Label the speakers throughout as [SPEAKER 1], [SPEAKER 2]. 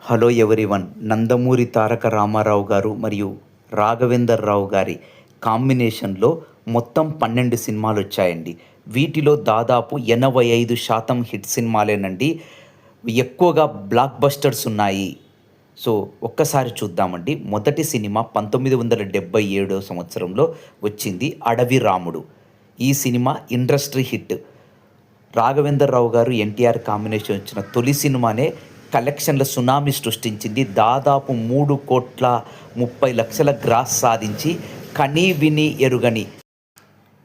[SPEAKER 1] Hello everyone Nandamuri Taraka Ramarao garu మరియు రాఘవేందర్ రావు గారి కాంబినేషన్లో మొత్తం పన్నెండు సినిమాలు వచ్చాయండి వీటిలో దాదాపు ఎనభై ఐదు శాతం హిట్ సినిమాలేనండి. ఎక్కువగా బ్లాక్ బస్టర్స్ ఉన్నాయి. సో ఒక్కసారి చూద్దామండి. మొదటి సినిమా పంతొమ్మిది వందల డెబ్బై ఏడో సంవత్సరంలో వచ్చింది అడవి రాముడు. ఈ cinema industry hit. Raghavender Rao garu NTR combination వచ్చిన తొలి సినిమానే కలెక్షన్ల సునామీ సృష్టించింది దాదాపు మూడు కోట్ల ముప్పై లక్షల గ్రాస్ సాధించి కనీ విని ఎరుగని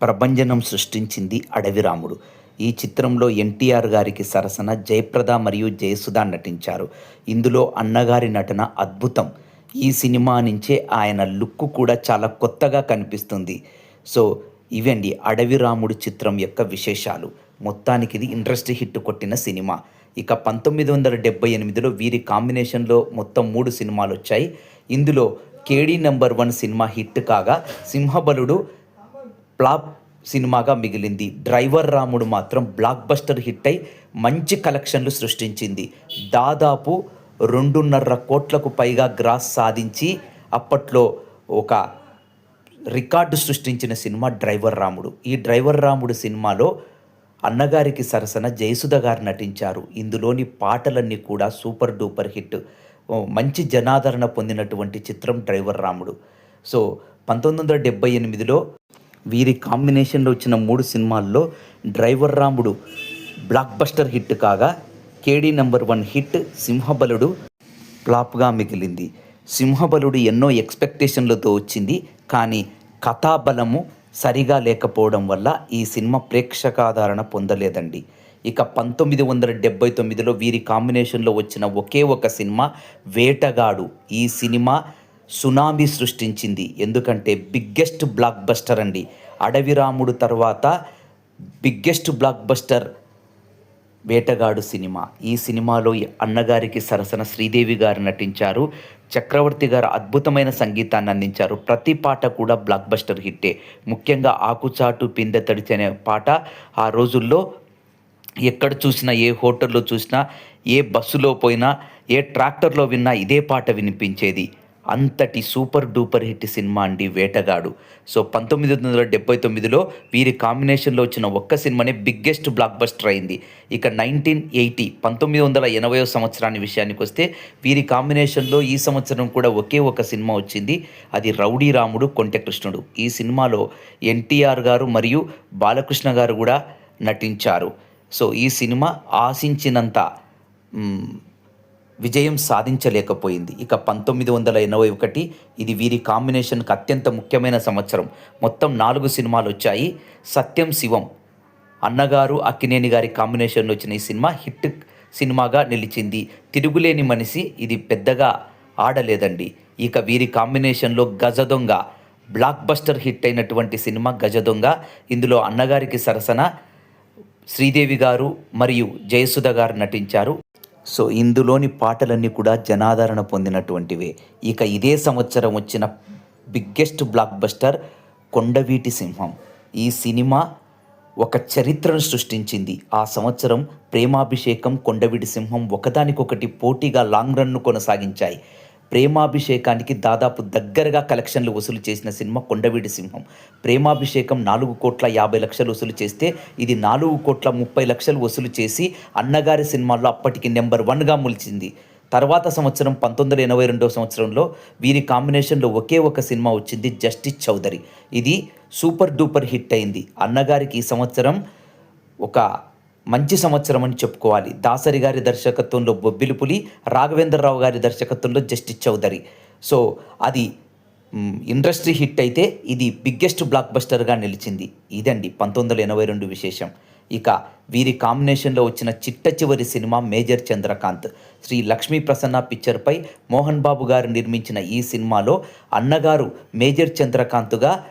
[SPEAKER 1] ప్రభంజనం సృష్టించింది అడవిరాముడు ఈ చిత్రంలో ఎన్టీఆర్ గారికి సరసన జయప్రద మరియు జయసుధ నటించారు. ఇందులో అన్నగారి నటన అద్భుతం. ఈ సినిమా నుంచే ఆయన లుక్ కూడా చాలా కొత్తగా కనిపిస్తుంది. సో ఇవండి అడవిరాముడు చిత్రం యొక్క విశేషాలు. మొత్తానికి ఇది ఇండస్ట్రీ హిట్ కొట్టిన సినిమా. ఇక పంతొమ్మిది వందల డెబ్బై ఎనిమిదిలో వీరి కాంబినేషన్లో మొత్తం మూడు సినిమాలు వచ్చాయి ఇందులో Kedi number one cinema hit కాగా సింహబలుడు ప్లాప్ సినిమాగా మిగిలింది. డ్రైవర్ రాముడు మాత్రం బ్లాక్ బస్టర్ హిట్ అయి మంచి కలెక్షన్లు సృష్టించింది. దాదాపు రెండున్నర కోట్లకు పైగా గ్రాస్ సాధించి అప్పట్లో ఒక రికార్డు సృష్టించిన సినిమా డ్రైవర్ రాముడు. ఈ డ్రైవర్ రాముడు సినిమాలో అన్నగారికి సరసన జయసుధ గారు నటించారు. ఇందులోని పాటలన్నీ కూడా సూపర్ డూపర్ హిట్. మంచి జనాదరణ పొందినటువంటి చిత్రం డ్రైవర్ రాముడు. సో పంతొమ్మిది వందల డెబ్బై ఎనిమిదిలో వీరి కాంబినేషన్లో వచ్చిన మూడు సినిమాల్లో డ్రైవర్ రాముడు బ్లాక్ బస్టర్ హిట్ కాగా KD number one hit Simhabaludu ఫ్లాప్గా మిగిలింది. సింహబలుడు ఎన్నో ఎక్స్పెక్టేషన్లతో వచ్చింది. కానీ కథాబలము సరిగా లేకపోవడం వల్ల ఈ సినిమా ప్రేక్షకాదరణ పొందలేదండి. ఇక పంతొమ్మిది వందల డెబ్బై తొమ్మిదిలో వీరి కాంబినేషన్లో వచ్చిన ఒకే ఒక సినిమా వేటగాడు. ఈ సినిమా సునామీ సృష్టించింది. ఎందుకంటే బిగ్గెస్ట్ బ్లాక్ బస్టర్ అండి. అడవి రాముడు తర్వాత biggest block buster Vetagadu cinema. ఈ సినిమాలో అన్నగారికి సరసన శ్రీదేవి గారు నటించారు. చక్రవర్తి గారు అద్భుతమైన సంగీతాన్ని అందించారు. ప్రతి పాట కూడా బ్లాక్ బస్టర్ హిట్టే. ముఖ్యంగా ఆకుచాటు పిందె తడిచి అనే పాట. ఆ రోజుల్లో ఎక్కడ చూసినా ఏ హోటల్లో చూసినా ఏ బస్సులో పోయినా ఏ ట్రాక్టర్లో విన్నా ఇదే పాట వినిపించేది. అంతటి సూపర్ డూపర్ హిట్ సినిమా అండి వేటగాడు. సో పంతొమ్మిది వందల డెబ్బై తొమ్మిదిలో వీరి కాంబినేషన్లో వచ్చిన ఒక్క సినిమానే బిగ్గెస్ట్ బ్లాక్ బస్టర్ అయింది. ఇక నైన్టీన్ ఎయిటీ పంతొమ్మిది వందల ఎనభైవ సంవత్సరాన్ని విషయానికి వస్తే వీరి కాంబినేషన్లో ఈ సంవత్సరం కూడా ఒకే ఒక సినిమా వచ్చింది. అది రౌడీ రాముడు కొంటె కృష్ణుడు. ఈ సినిమాలో ఎన్టీఆర్ గారు మరియు బాలకృష్ణ గారు కూడా నటించారు. సో ఈ సినిమా ఆశించినంత విజయం సాధించలేకపోయింది. ఇక పంతొమ్మిది వందల ఎనభై ఒకటి ఇది వీరి కాంబినేషన్కి అత్యంత ముఖ్యమైన సంవత్సరం. మొత్తం నాలుగు సినిమాలు వచ్చాయి. సత్యం శివం అన్నగారు అక్కినేని గారి కాంబినేషన్లో వచ్చిన ఈ సినిమా హిట్ సినిమాగా నిలిచింది. తిరుగులేని మనిషి ఇది పెద్దగా ఆడలేదండి. ఇక వీరి కాంబినేషన్లో Gaja Donga block buster hit అయినటువంటి సినిమా గజ దొంగ. ఇందులో అన్నగారికి సరసన శ్రీదేవి గారు మరియు జయసుధ గారు నటించారు. సో ఇందులోని పాటలన్నీ కూడా జనాదరణ పొందినటువంటివే. ఇక ఇదే సంవత్సరం వచ్చిన బిగ్గెస్ట్ బ్లాక్ బస్టర్ కొండవీటి సింహం. ఈ సినిమా ఒక చరిత్రను సృష్టించింది. ఆ సంవత్సరం ప్రేమాభిషేకం కొండవీటి సింహం ఒకదానికొకటి పోటీగా లాంగ్ రన్ను కొనసాగించాయి. ప్రేమాభిషేకానికి దాదాపు దగ్గరగా కలెక్షన్లు వసూలు చేసిన సినిమా కొండవీడి సింహం. ప్రేమాభిషేకం నాలుగు కోట్ల యాభై లక్షలు వసూలు చేస్తే ఇది నాలుగు కోట్ల ముప్పై లక్షలు వసూలు చేసి అన్నగారి సినిమాల్లో అప్పటికి నెంబర్ వన్గా ములిచింది. తర్వాత సంవత్సరం పంతొమ్మిది వందల ఎనభై రెండవ సంవత్సరంలో వీరి కాంబినేషన్లో ఒకే ఒక సినిమా వచ్చింది జస్టిస్ చౌదరి. ఇది సూపర్ డూపర్ హిట్ అయింది. అన్నగారికి ఈ సంవత్సరం ఒక మంచి సంవత్సరం అని చెప్పుకోవాలి. దాసరి గారి దర్శకత్వంలో బొబ్బిలి పులి రాఘవేంద్రరావు గారి దర్శకత్వంలో జస్టిస్ చౌదరి. సో అది ఇండస్ట్రీ హిట్ అయితే ఇది బిగ్గెస్ట్ బ్లాక్ బస్టర్గా నిలిచింది. ఇదండి పంతొమ్మిది వందల ఎనభై రెండు విశేషం. ఇక వీరి కాంబినేషన్లో వచ్చిన చిట్ట చివరి సినిమా మేజర్ చంద్రకాంత్. శ్రీ లక్ష్మీ ప్రసన్న పిక్చర్పై మోహన్ బాబు గారు నిర్మించిన ఈ సినిమాలో అన్నగారు మేజర్ చంద్రకాంత్గా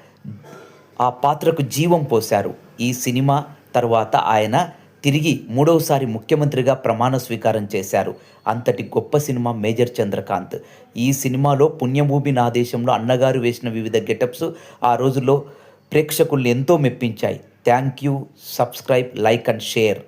[SPEAKER 1] ఆ పాత్రకు జీవం పోశారు. ఈ సినిమా తర్వాత ఆయన తిరిగి మూడవసారి ముఖ్యమంత్రిగా ప్రమాణ స్వీకారం చేశారు. అంతటి గొప్ప సినిమా మేజర్ చంద్రకాంత్. ఈ సినిమాలో పుణ్యభూమి నా దేశంలో అన్నగారు వేసిన వివిధ గెటప్స్ ఆ రోజుల్లో ప్రేక్షకుల్ని ఎంతో మెప్పించాయి. Thank you subscribe like and share.